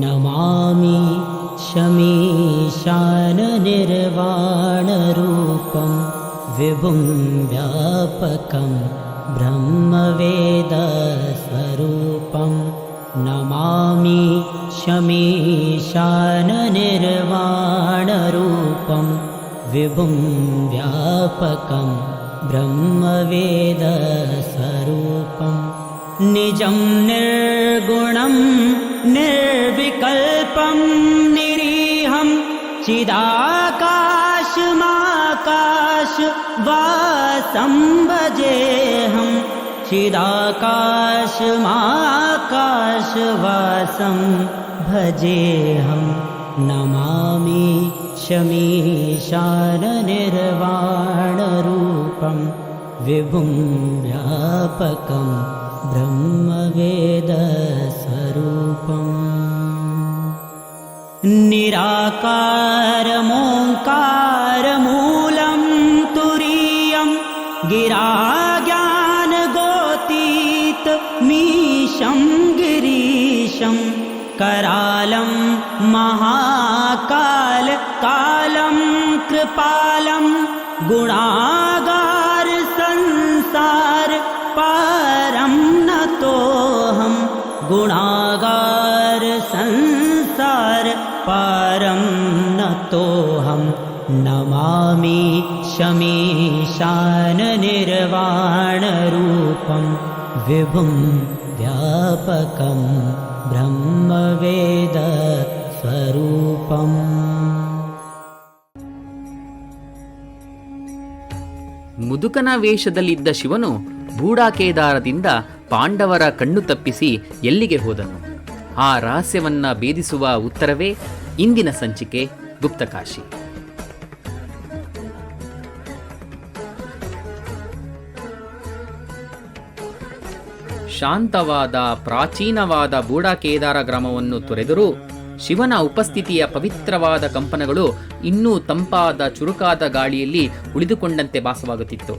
नमामि शमीशाननिर्वाणरूपं विभुं व्यापकं ब्रह्मवेदस्वरूपं नमामि शमीशाननिर्वाणरूपं विभुं व्यापकं ब्रह्मवेदस्वरूपम् निजं निर्गुणं निर्विकल्पं निरीहं चिदाकाशमाकाश वासं भजेऽहं चिदाकाशमाकाशवासं भजेऽहं नमामि शमीशाननिर्वाणरूपं विभुं व्यापकं ब्रह्मवेदस्वरूपम्। निराकारमोङ्कारमूलं तुरीयं गिराज्ञानगोतीत मीशं गिरीशं करालं महाकाल कालं कृपालं गुणागार संसार पारं नतोऽहं नमामि शमीशाननिर्वाणरूपं विभुं व्यापकं ब्रह्मवेदस्वरूपम् ಮುದುಕನ ವೇಷದಲ್ಲಿದ್ದ ಶಿವನು ಬೂಡಾಕೇದಾರದಿಂದ ಪಾಂಡವರ ಕಣ್ಣು ತಪ್ಪಿಸಿ ಎಲ್ಲಿಗೆ ಹೋದನು ಆ ರಹಸ್ಯವನ್ನ ಭೇದಿಸುವ ಉತ್ತರವೇ ಇಂದಿನ ಸಂಚಿಕೆ ಗುಪ್ತಕಾಶಿ. ಶಾಂತವಾದ, ಪ್ರಾಚೀನವಾದ ಬೂಡಾಕೇದಾರ ಗ್ರಾಮವನ್ನು ತೊರೆದರೂ ಶಿವನ ಉಪಸ್ಥಿತಿಯ ಪವಿತ್ರವಾದ ಕಂಪನಗಳು ಇನ್ನೂ ತಂಪಾದ, ಚುರುಕಾದ ಗಾಳಿಯಲ್ಲಿ ಉಳಿದುಕೊಂಡಂತೆ ಭಾಸವಾಗುತ್ತಿತ್ತು.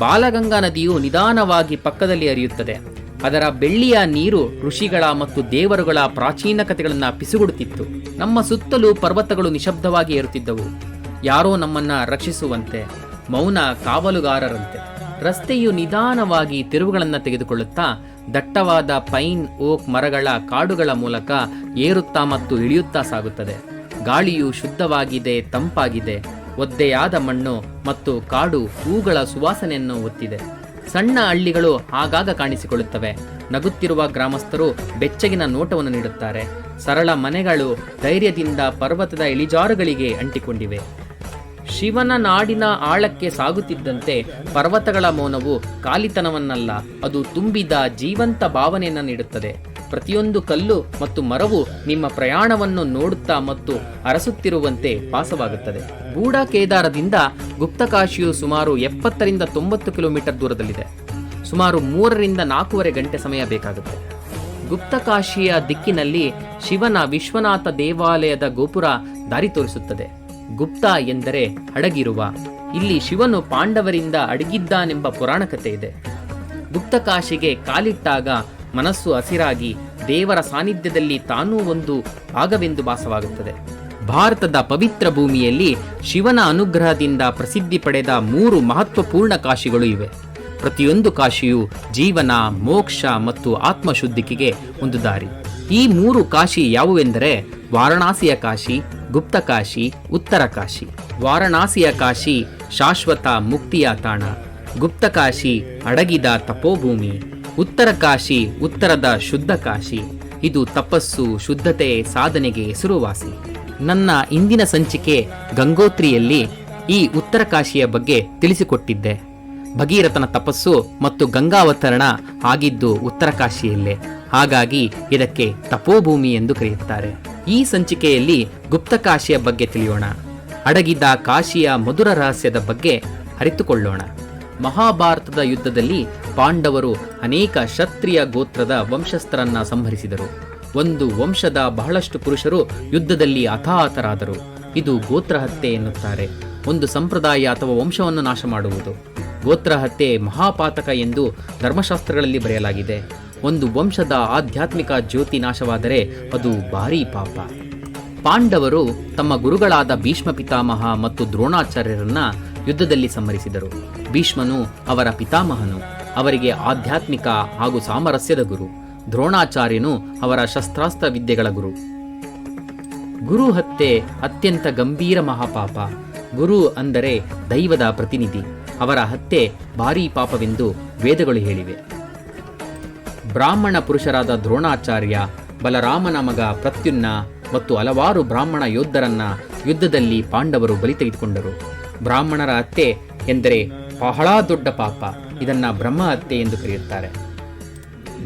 ಬಾಲಗಂಗಾ ನದಿಯು ನಿಧಾನವಾಗಿ ಪಕ್ಕದಲ್ಲಿ ಹರಿಯುತ್ತದೆ. ಅದರ ಬೆಳ್ಳಿಯ ನೀರು ಋಷಿಗಳ ಮತ್ತು ದೇವರುಗಳ ಪ್ರಾಚೀನ ಕಥೆಗಳನ್ನು ಪಿಸುಗುಡುತ್ತಿತ್ತು. ನಮ್ಮ ಸುತ್ತಲೂ ಪರ್ವತಗಳು ನಿಶಬ್ದವಾಗಿ ಏರುತ್ತಿದ್ದವು. ಯಾರೋ ನಮ್ಮನ್ನ ರಕ್ಷಿಸುವಂತೆ, ಮೌನ ಕಾವಲುಗಾರರಂತೆ, ರಸ್ತೆಯು ನಿಧಾನವಾಗಿ ತಿರುವುಗಳನ್ನು ತೆಗೆದುಕೊಳ್ಳುತ್ತಾ, ದಟ್ಟವಾದ ಪೈನ್, ಓಕ್ ಮರಗಳ ಕಾಡುಗಳ ಮೂಲಕ ಏರುತ್ತಾ ಮತ್ತು ಇಳಿಯುತ್ತಾ ಸಾಗುತ್ತದೆ. ಗಾಳಿಯು ಶುದ್ಧವಾಗಿದೆ, ತಂಪಾಗಿದೆ, ಒದ್ದೆಯಾದ ಮಣ್ಣು ಮತ್ತು ಕಾಡು ಹೂಗಳ ಸುವಾಸನೆಯನ್ನು ಒತ್ತಿದೆ. ಸಣ್ಣ ಹಳ್ಳಿಗಳು ಆಗಾಗ ಕಾಣಿಸಿಕೊಳ್ಳುತ್ತವೆ. ನಗುತ್ತಿರುವ ಗ್ರಾಮಸ್ಥರು ಬೆಚ್ಚಗಿನ ನೋಟವನ್ನು ನೀಡುತ್ತಾರೆ. ಸರಳ ಮನೆಗಳು ಧೈರ್ಯದಿಂದ ಪರ್ವತದ ಇಳಿಜಾರುಗಳಿಗೆ ಅಂಟಿಕೊಂಡಿವೆ. ಶಿವನ ನಾಡಿನ ಆಳಕ್ಕೆ ಸಾಗುತ್ತಿದ್ದಂತೆ ಪರ್ವತಗಳ ಮೌನವು ಕಾಲಿತನವನ್ನಲ್ಲ, ಅದು ತುಂಬಿದ ಜೀವಂತ ಭಾವನೆಯನ್ನು ನೀಡುತ್ತದೆ. ಪ್ರತಿಯೊಂದು ಕಲ್ಲು ಮತ್ತು ಮರವು ನಿಮ್ಮ ಪ್ರಯಾಣವನ್ನು ನೋಡುತ್ತಾ ಮತ್ತು ಅರಸುತ್ತಿರುವಂತೆ ಪಾಸವಾಗುತ್ತದೆ ಗೂಢ ಕೇದಾರದಿಂದ ಗುಪ್ತಕಾಶಿಯು ಸುಮಾರು ಎಪ್ಪತ್ತರಿಂದ ತೊಂಬತ್ತು ಕಿಲೋಮೀಟರ್ ದೂರದಲ್ಲಿದೆ. ಸುಮಾರು ಮೂರರಿಂದ ನಾಲ್ಕೂವರೆ ಗಂಟೆ ಸಮಯ ಬೇಕಾಗುತ್ತೆ. ಗುಪ್ತಕಾಶಿಯ ದಿಕ್ಕಿನಲ್ಲಿ ಶಿವನ ವಿಶ್ವನಾಥ ದೇವಾಲಯದ ಗೋಪುರ ದಾರಿ ತೋರಿಸುತ್ತದೆ. ಗುಪ್ತ ಎಂದರೆ ಅಡಗಿರುವ ಇಲ್ಲಿ ಶಿವನು ಪಾಂಡವರಿಂದ ಅಡಗಿದ್ದಾನೆಂಬ ಪುರಾಣ ಕಥೆ ಇದೆ. ಗುಪ್ತಕಾಶಿಗೆ ಕಾಲಿಟ್ಟಾಗ ಮನಸ್ಸು ಹಸಿರಾಗಿ ದೇವರ ಸಾನ್ನಿಧ್ಯದಲ್ಲಿ ತಾನೂ ಒಂದು ಭಾಗವೆಂದು ಭಾಸವಾಗುತ್ತದೆ. ಭಾರತದ ಪವಿತ್ರ ಭೂಮಿಯಲ್ಲಿ ಶಿವನ ಅನುಗ್ರಹದಿಂದ ಪ್ರಸಿದ್ಧಿ ಪಡೆದ ಮೂರು ಮಹತ್ವಪೂರ್ಣ ಕಾಶಿಗಳು ಇವೆ. ಪ್ರತಿಯೊಂದು ಕಾಶಿಯು ಜೀವನ, ಮೋಕ್ಷ ಮತ್ತು ಆತ್ಮಶುದ್ಧಿಕೆಗೆ ಒಂದು ದಾರಿ. ಈ ಮೂರು ಕಾಶಿ ಯಾವುವೆಂದರೆ ವಾರಣಾಸಿಯ ಕಾಶಿ, ಗುಪ್ತ ಕಾಶಿ, ಉತ್ತರ ಕಾಶಿ. ವಾರಣಾಸಿಯ ಕಾಶಿ ಶಾಶ್ವತ ಮುಕ್ತಿಯ ತಾಣ. ಗುಪ್ತ ಕಾಶಿ ಅಡಗಿದ ತಪೋಭೂಮಿ. ಉತ್ತರ ಕಾಶಿ, ಉತ್ತರದ ಶುದ್ಧ ಕಾಶಿ. ಇದು ತಪಸ್ಸು, ಶುದ್ಧತೆ, ಸಾಧನೆಗೆ ಹೆಸರುವಾಸಿ ನನ್ನ ಇಂದಿನ ಸಂಚಿಕೆ ಗಂಗೋತ್ರಿಯಲ್ಲಿ ಈ ಉತ್ತರ ಕಾಶಿಯ ಬಗ್ಗೆ ತಿಳಿಸಿಕೊಟ್ಟಿದ್ದೆ. ಭಗೀರಥನ ತಪಸ್ಸು ಮತ್ತು ಗಂಗಾವತರಣ ಆಗಿದ್ದು ಉತ್ತರ ಕಾಶಿಯಲ್ಲೇ. ಹಾಗಾಗಿ ಇದಕ್ಕೆ ತಪೋಭೂಮಿ ಎಂದು ಕರೆಯುತ್ತಾರೆ. ಈ ಸಂಚಿಕೆಯಲ್ಲಿ ಗುಪ್ತಕಾಶಿಯ ಬಗ್ಗೆ ತಿಳಿಯೋಣ. ಅಡಗಿದ ಕಾಶಿಯ ಮಧುರ ರಹಸ್ಯದ ಬಗ್ಗೆ ಅರಿತುಕೊಳ್ಳೋಣ. ಮಹಾಭಾರತದ ಯುದ್ಧದಲ್ಲಿ ಪಾಂಡವರು ಅನೇಕ ಕ್ಷತ್ರಿಯ ಗೋತ್ರದ ವಂಶಸ್ಥರನ್ನ ಸಂಹರಿಸಿದರು. ಒಂದು ವಂಶದ ಬಹಳಷ್ಟು ಪುರುಷರು ಯುದ್ಧದಲ್ಲಿ ಹತಾಹತರಾದರು ಇದು ಗೋತ್ರ ಹತ್ಯೆ ಎನ್ನುತ್ತಾರೆ. ಒಂದು ಸಂಪ್ರದಾಯ ಅಥವಾ ವಂಶವನ್ನು ನಾಶ ಮಾಡುವುದು. ಗೋತ್ರ ಹತ್ಯೆ ಮಹಾಪಾತಕ ಎಂದು ಧರ್ಮಶಾಸ್ತ್ರಗಳಲ್ಲಿ ಬರೆಯಲಾಗಿದೆ. ಒಂದು ವಂಶದ ಆಧ್ಯಾತ್ಮಿಕ ಜ್ಯೋತಿ ನಾಶವಾದರೆ ಅದು ಭಾರೀ ಪಾಪ. ಪಾಂಡವರು ತಮ್ಮ ಗುರುಗಳಾದ ಭೀಷ್ಮ ಪಿತಾಮಹ ಮತ್ತು ದ್ರೋಣಾಚಾರ್ಯರನ್ನ ಯುದ್ಧದಲ್ಲಿ ಸಂಹರಿಸಿದರು. ಭೀಷ್ಮನು ಅವರ ಪಿತಾಮಹನು. ಅವರಿಗೆ ಆಧ್ಯಾತ್ಮಿಕ ಹಾಗೂ ಸಾಮರಸ್ಯದ ಗುರು, ದ್ರೋಣಾಚಾರ್ಯನು ಅವರ ಶಸ್ತ್ರಾಸ್ತ್ರ ವಿದ್ಯೆಗಳ ಗುರು. ಗುರು ಹತ್ಯೆ ಅತ್ಯಂತ ಗಂಭೀರ ಮಹಾಪಾಪ. ಗುರು ಅಂದರೆ ದೈವದ ಪ್ರತಿನಿಧಿ. ಅವರ ಹತ್ಯೆ ಭಾರೀ ಪಾಪವೆಂದು ವೇದಗಳು ಹೇಳಿವೆ. ಬ್ರಾಹ್ಮಣ ಪುರುಷರಾದ ದ್ರೋಣಾಚಾರ್ಯ ಬಲರಾಮನ ಮಗ ಪ್ರತ್ಯುನ್ನ ಮತ್ತು ಹಲವಾರು ಬ್ರಾಹ್ಮಣ ಯೋಧರನ್ನ ಯುದ್ಧದಲ್ಲಿ ಪಾಂಡವರು ಬಲಿ ತೆಗೆದುಕೊಂಡರು. ಬ್ರಾಹ್ಮಣರ ಹತ್ಯೆ ಎಂದರೆ ಬಹಳ ದೊಡ್ಡ ಪಾಪ ಇದನ್ನ ಬ್ರಹ್ಮ ಹತ್ಯೆ ಎಂದು ಕರೆಯುತ್ತಾರೆ.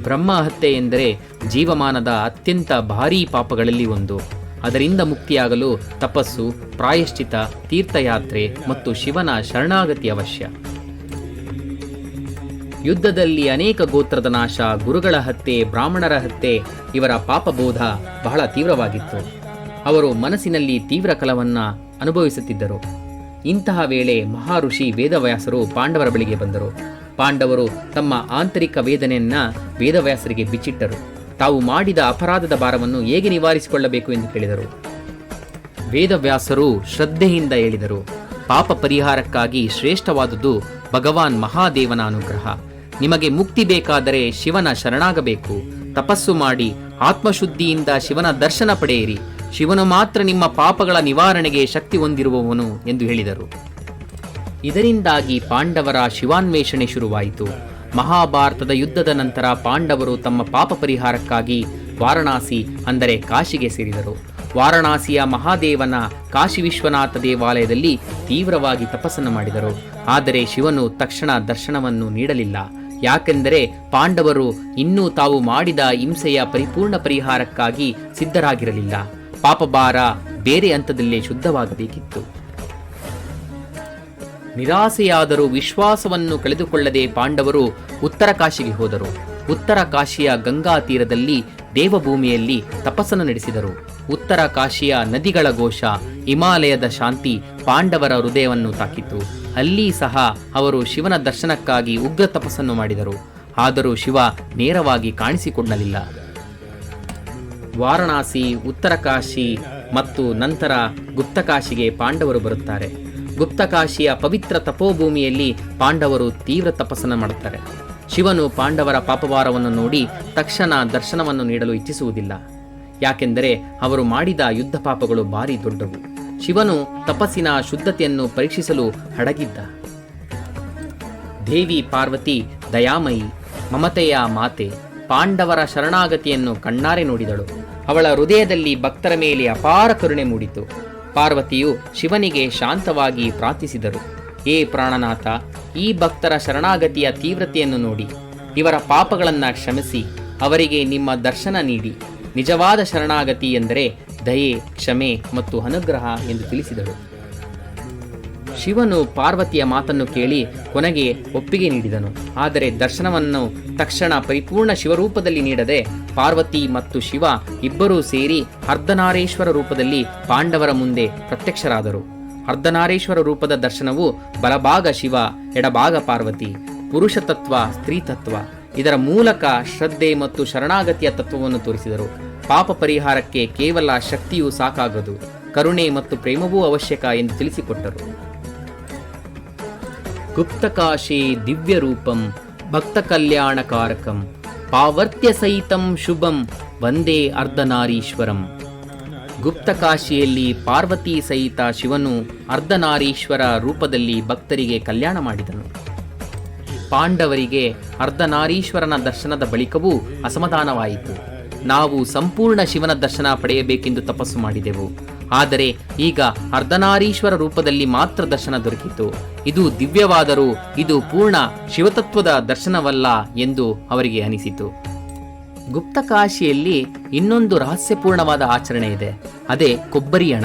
ಬ್ರಹ್ಮ ಹತ್ಯೆ ಎಂದರೆ ಜೀವಮಾನದ ಅತ್ಯಂತ ಭಾರೀ ಪಾಪಗಳಲ್ಲಿ ಒಂದು. ಅದರಿಂದ ಮುಕ್ತಿಯಾಗಲು ತಪಸ್ಸು ಪ್ರಾಯಶ್ಚಿತ ತೀರ್ಥಯಾತ್ರೆ ಮತ್ತು ಶಿವನ ಶರಣಾಗತಿ ಅವಶ್ಯ. ಯುದ್ಧದಲ್ಲಿ ಅನೇಕ ಗೋತ್ರದ ನಾಶ, ಗುರುಗಳ ಹತ್ಯೆ, ಬ್ರಾಹ್ಮಣರ ಹತ್ಯೆ, ಇವರ ಪಾಪಬೋಧ ಬಹಳ ತೀವ್ರವಾಗಿತ್ತು. ಅವರು ಮನಸ್ಸಿನಲ್ಲಿ ತೀವ್ರ ಕಲವನ್ನ ಅನುಭವಿಸುತ್ತಿದ್ದರು. ಇಂತಹ ವೇಳೆ ಮಹಾಋಷಿ ವೇದವ್ಯಾಸರು ಪಾಂಡವರ ಬಳಿಗೆ ಬಂದರು. ಪಾಂಡವರು ತಮ್ಮ ಆಂತರಿಕ ವೇದನೆಯನ್ನ ವೇದವ್ಯಾಸರಿಗೆ ಬಿಚ್ಚಿಟ್ಟರು. ತಾವು ಮಾಡಿದ ಅಪರಾಧದ ಭಾರವನ್ನು ಹೇಗೆ ನಿವಾರಿಸಿಕೊಳ್ಳಬೇಕು ಎಂದು ಕೇಳಿದರು. ವೇದವ್ಯಾಸರು ಶ್ರದ್ಧೆಯಿಂದ ಹೇಳಿದರು, ಪಾಪ ಪರಿಹಾರಕ್ಕಾಗಿ ಶ್ರೇಷ್ಠವಾದುದು ಭಗವಾನ್ ಮಹಾದೇವನ ಅನುಗ್ರಹ. ನಿಮಗೆ ಮುಕ್ತಿ ಬೇಕಾದರೆ ಶಿವನ ಶರಣಾಗಬೇಕು. ತಪಸ್ಸು ಮಾಡಿ ಆತ್ಮಶುದ್ಧಿಯಿಂದ ಶಿವನ ದರ್ಶನ ಪಡೆಯಿರಿ. ಶಿವನು ಮಾತ್ರ ನಿಮ್ಮ ಪಾಪಗಳ ನಿವಾರಣೆಗೆ ಶಕ್ತಿ ಹೊಂದಿರುವವನು ಎಂದು ಹೇಳಿದರು. ಇದರಿಂದಾಗಿ ಪಾಂಡವರ ಶಿವಾನ್ವೇಷಣೆ ಶುರುವಾಯಿತು. ಮಹಾಭಾರತದ ಯುದ್ಧದ ನಂತರ ಪಾಂಡವರು ತಮ್ಮ ಪಾಪ ಪರಿಹಾರಕ್ಕಾಗಿ ವಾರಣಾಸಿ, ಅಂದರೆ ಕಾಶಿಗೆ ಸೇರಿದರು. ವಾರಣಾಸಿಯ ಮಹಾದೇವನ ಕಾಶಿ ವಿಶ್ವನಾಥ ದೇವಾಲಯದಲ್ಲಿ ತೀವ್ರವಾಗಿ ತಪಸ್ಸನ್ನು ಮಾಡಿದರು. ಆದರೆ ಶಿವನು ತಕ್ಷಣ ದರ್ಶನವನ್ನು ನೀಡಲಿಲ್ಲ. ಯಾಕೆಂದರೆ ಪಾಂಡವರು ಇನ್ನೂ ತಾವು ಮಾಡಿದ ಹಿಂಸೆಯ ಪರಿಪೂರ್ಣ ಪರಿಹಾರಕ್ಕಾಗಿ ಸಿದ್ಧರಾಗಿರಲಿಲ್ಲ. ಪಾಪಭಾರ ಬೇರೆ ಹಂತದಲ್ಲೇ ಶುದ್ಧವಾಗಬೇಕಿತ್ತು. ನಿರಾಸೆಯಾದರೂ ವಿಶ್ವಾಸವನ್ನು ಕಳೆದುಕೊಳ್ಳದೆ ಪಾಂಡವರು ಉತ್ತರ ಕಾಶಿಗೆ ಹೋದರು. ಉತ್ತರ ಕಾಶಿಯ ಗಂಗಾ ತೀರದಲ್ಲಿ ದೇವಭೂಮಿಯಲ್ಲಿ ತಪಸ್ಸನ್ನು ನಡೆಸಿದರು. ಉತ್ತರ ಕಾಶಿಯ ನದಿಗಳ ಘೋಷ, ಹಿಮಾಲಯದ ಶಾಂತಿ ಪಾಂಡವರ ಹೃದಯವನ್ನು ತಾಕಿತು ಅಲ್ಲಿ ಸಹ ಅವರು ಶಿವನ ದರ್ಶನಕ್ಕಾಗಿ ಉಗ್ರ ತಪಸ್ಸನ್ನು ಮಾಡಿದರು. ಆದರೂ ಶಿವ ನೇರವಾಗಿ ಕಾಣಿಸಿಕೊಳ್ಳಲಿಲ್ಲ ವಾರಣಾಸಿ, ಉತ್ತರಕಾಶಿ ಮತ್ತು ನಂತರ ಗುಪ್ತಕಾಶಿಗೆ ಪಾಂಡವರು ಬರುತ್ತಾರೆ. ಗುಪ್ತಕಾಶಿಯ ಪವಿತ್ರ ತಪೋಭೂಮಿಯಲ್ಲಿ ಪಾಂಡವರು ತೀವ್ರ ತಪಸ್ಸನ್ನು ಮಾಡುತ್ತಾರೆ. ಶಿವನು ಪಾಂಡವರ ಪಾಪವಾರವನ್ನು ನೋಡಿ ತಕ್ಷಣ ದರ್ಶನವನ್ನು ನೀಡಲು ಇಚ್ಛಿಸುವುದಿಲ್ಲ. ಯಾಕೆಂದರೆ ಅವರು ಮಾಡಿದ ಯುದ್ಧ ಪಾಪಗಳು ಭಾರಿ ದೊಡ್ಡವು. ಶಿವನು ತಪಸ್ಸಿನ ಶುದ್ಧತೆಯನ್ನು ಪರೀಕ್ಷಿಸಲು ಹಡಗಿದ್ದ. ದೇವಿ ಪಾರ್ವತಿ, ದಯಾಮಯಿ, ಮಮತೆಯ ಮಾತೆ, ಪಾಂಡವರ ಶರಣಾಗತಿಯನ್ನು ಕಣ್ಣಾರೆ ನೋಡಿದಳು. ಅವಳ ಹೃದಯದಲ್ಲಿ ಭಕ್ತರ ಮೇಲೆ ಅಪಾರ ಕರುಣೆ ಮೂಡಿತು. ಪಾರ್ವತಿಯು ಶಿವನಿಗೆ ಶಾಂತವಾಗಿ ಪ್ರಾರ್ಥಿಸಿದರು. ಏ ಪ್ರಾಣನಾಥ, ಈ ಭಕ್ತರ ಶರಣಾಗತಿಯ ತೀವ್ರತೆಯನ್ನು ನೋಡಿ. ಇವರ ಪಾಪಗಳನ್ನು ಕ್ಷಮಿಸಿ. ಅವರಿಗೆ ನಿಮ್ಮ ದರ್ಶನ ನೀಡಿ. ನಿಜವಾದ ಶರಣಾಗತಿ ಎಂದರೆ ದಯೆ, ಕ್ಷಮೆ ಮತ್ತು ಅನುಗ್ರಹ ಎಂದು ತಿಳಿಸಿದಳು. ಶಿವನು ಪಾರ್ವತಿಯ ಮಾತನ್ನು ಕೇಳಿ ಕೊನೆಗೆ ಒಪ್ಪಿಗೆ ನೀಡಿದನು. ಆದರೆ ದರ್ಶನವನ್ನು ತಕ್ಷಣ ಪರಿಪೂರ್ಣ ಶಿವರೂಪದಲ್ಲಿ ನೀಡದೆ ಪಾರ್ವತಿ ಮತ್ತು ಶಿವ ಇಬ್ಬರೂ ಸೇರಿ ಅರ್ಧನಾರೇಶ್ವರ ರೂಪದಲ್ಲಿ ಪಾಂಡವರ ಮುಂದೆ ಪ್ರತ್ಯಕ್ಷರಾದರು. ಅರ್ಧನಾರೇಶ್ವರ ರೂಪದ ದರ್ಶನವು ಬಲಭಾಗ ಶಿವ, ಎಡಭಾಗ ಪಾರ್ವತಿ ಪುರುಷ ತತ್ವ ಸ್ತ್ರೀ ತತ್ವ ಇದರ ಮೂಲಕ ಶ್ರದ್ಧೆ ಮತ್ತು ಶರಣಾಗತಿಯ ತತ್ವವನ್ನು ತೋರಿಸಿದರು. ಪಾಪ ಪರಿಹಾರಕ್ಕೆ ಕೇವಲ ಶಕ್ತಿಯು ಸಾಕಾಗದು. ಕರುಣೆ ಮತ್ತು ಪ್ರೇಮವೂ ಅವಶ್ಯಕ ಎಂದು ತಿಳಿಸಿಕೊಟ್ಟರು. ಭಕ್ತ ಕಲ್ಯಾಣಕಾರಕಂ ಪಾವರ್ತ್ಯ ಸಹಿತಂ ಶುಭಂ, ವಂದೇ ಅರ್ಧನಾರೀಶ್ವರಂ. ಗುಪ್ತಕಾಶಿಯಲ್ಲಿ ಪಾರ್ವತಿ ಸಹಿತ ಶಿವನು ಅರ್ಧನಾರೀಶ್ವರ ರೂಪದಲ್ಲಿ ಭಕ್ತರಿಗೆ ಕಲ್ಯಾಣ ಮಾಡಿದನು. ಪಾಂಡವರಿಗೆ ಅರ್ಧನಾರೀಶ್ವರನ ದರ್ಶನದ ಬಳಿಕವೂ ಅಸಮಾಧಾನವಾಯಿತು. ನಾವು ಸಂಪೂರ್ಣ ಶಿವನ ದರ್ಶನ ಪಡೆಯಬೇಕೆಂದು ತಪಸ್ಸು ಮಾಡಿದೆವು. ಆದರೆ ಈಗ ಅರ್ಧನಾರೀಶ್ವರ ರೂಪದಲ್ಲಿ ಮಾತ್ರ ದರ್ಶನ ದೊರಕಿತು. ಇದು ದಿವ್ಯವಾದರೂ ಇದು ಪೂರ್ಣ ಶಿವತತ್ವದ ದರ್ಶನವಲ್ಲ ಎಂದು ಅವರಿಗೆ ಅನಿಸಿತು. ಗುಪ್ತಕಾಶಿಯಲ್ಲಿ ಇನ್ನೊಂದು ರಹಸ್ಯಪೂರ್ಣವಾದ ಆಚರಣೆ ಇದೆ. ಅದೇ ಕೊಬ್ಬರಿ ಹಣ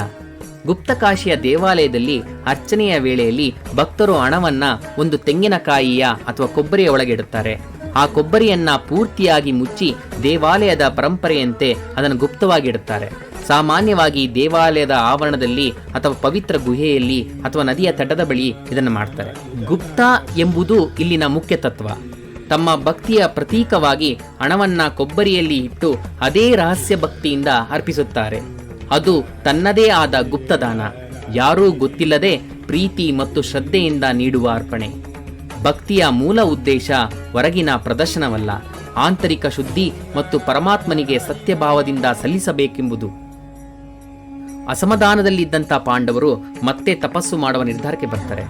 ಗುಪ್ತಕಾಶಿಯ ದೇವಾಲಯದಲ್ಲಿ ಅರ್ಚನೆಯ ವೇಳೆಯಲ್ಲಿ ಭಕ್ತರು ಹಣವನ್ನ ಒಂದು ತೆಂಗಿನಕಾಯಿಯ ಅಥವಾ ಕೊಬ್ಬರಿಯ ಒಳಗಿಡುತ್ತಾರೆ ಆ ಕೊಬ್ಬರಿಯನ್ನ ಪೂರ್ತಿಯಾಗಿ ಮುಚ್ಚಿ ದೇವಾಲಯದ ಪರಂಪರೆಯಂತೆ ಅದನ್ನು ಗುಪ್ತವಾಗಿ ಇಡುತ್ತಾರೆ. ಸಾಮಾನ್ಯವಾಗಿ ದೇವಾಲಯದ ಆವರಣದಲ್ಲಿ ಅಥವಾ ಪವಿತ್ರ ಗುಹೆಯಲ್ಲಿ ಅಥವಾ ನದಿಯ ತಟದ ಬಳಿ ಇದನ್ನು ಮಾಡ್ತಾರೆ. ಗುಪ್ತ ಎಂಬುದು ಇಲ್ಲಿನ ಮುಖ್ಯ ತತ್ವ. ತಮ್ಮ ಭಕ್ತಿಯ ಪ್ರತೀಕವಾಗಿ ಹಣವನ್ನ ಕೊಬ್ಬರಿಯಲ್ಲಿ ಇಟ್ಟು ಅದೇ ರಹಸ್ಯ ಭಕ್ತಿಯಿಂದ ಅರ್ಪಿಸುತ್ತಾರೆ. ಅದು ತನ್ನದೇ ಆದ ಗುಪ್ತದಾನ. ಯಾರೂ ಗೊತ್ತಿಲ್ಲದೆ ಪ್ರೀತಿ ಮತ್ತು ಶ್ರದ್ಧೆಯಿಂದ ನೀಡುವ ಅರ್ಪಣೆ. ಭಕ್ತಿಯ ಮೂಲ ಉದ್ದೇಶ ಹೊರಗಿನ ಪ್ರದರ್ಶನವಲ್ಲ. ಆಂತರಿಕ ಶುದ್ಧಿ ಮತ್ತು ಪರಮಾತ್ಮನಿಗೆ ಸತ್ಯಭಾವದಿಂದ ಸಲ್ಲಿಸಬೇಕೆಂಬುದು. ಅಸಮಾಧಾನದಲ್ಲಿದ್ದಂಥ ಪಾಂಡವರು ಮತ್ತೆ ತಪಸ್ಸು ಮಾಡುವ ನಿರ್ಧಾರಕ್ಕೆ ಬರ್ತಾರೆ.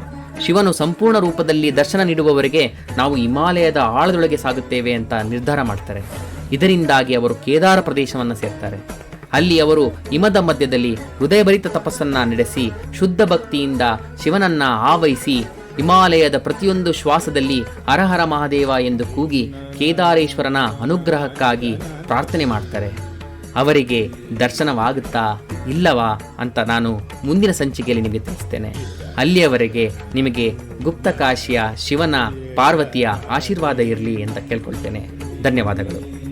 ಶಿವನು ಸಂಪೂರ್ಣ ರೂಪದಲ್ಲಿ ದರ್ಶನ ನೀಡುವವರೆಗೆ ನಾವು ಹಿಮಾಲಯದ ಆಳದೊಳಗೆ ಸಾಗುತ್ತೇವೆ ಅಂತ ನಿರ್ಧಾರ ಮಾಡ್ತಾರೆ. ಇದರಿಂದಾಗಿ ಅವರು ಕೇದಾರ ಪ್ರದೇಶವನ್ನು ಸೇರ್ತಾರೆ. ಅಲ್ಲಿ ಅವರು ಹಿಮದ ಮಧ್ಯದಲ್ಲಿ ಹೃದಯಭರಿತ ತಪಸ್ಸನ್ನ ನಡೆಸಿ ಶುದ್ಧ ಭಕ್ತಿಯಿಂದ ಶಿವನನ್ನ ಆವಹಿಸಿ ಹಿಮಾಲಯದ ಪ್ರತಿಯೊಂದು ಶ್ವಾಸದಲ್ಲಿ ಹರಹರ ಮಹಾದೇವ ಎಂದು ಕೂಗಿ ಕೇದಾರೇಶ್ವರನ ಅನುಗ್ರಹಕ್ಕಾಗಿ ಪ್ರಾರ್ಥನೆ ಮಾಡ್ತಾರೆ. ಅವರಿಗೆ ದರ್ಶನವಾಗುತ್ತಾ ಇಲ್ಲವಾ ಅಂತ ನಾನು ಮುಂದಿನ ಸಂಚಿಕೆಯಲ್ಲಿ ನಿಮಗೆ ತಿಳಿಸ್ತೇನೆ. ಅಲ್ಲಿಯವರೆಗೆ ನಿಮಗೆ ಗುಪ್ತಕಾಶಿಯ ಶಿವನ ಪಾರ್ವತಿಯ ಆಶೀರ್ವಾದ ಇರಲಿ ಅಂತ ಕೇಳ್ಕೊಳ್ತೇನೆ. ಧನ್ಯವಾದಗಳು.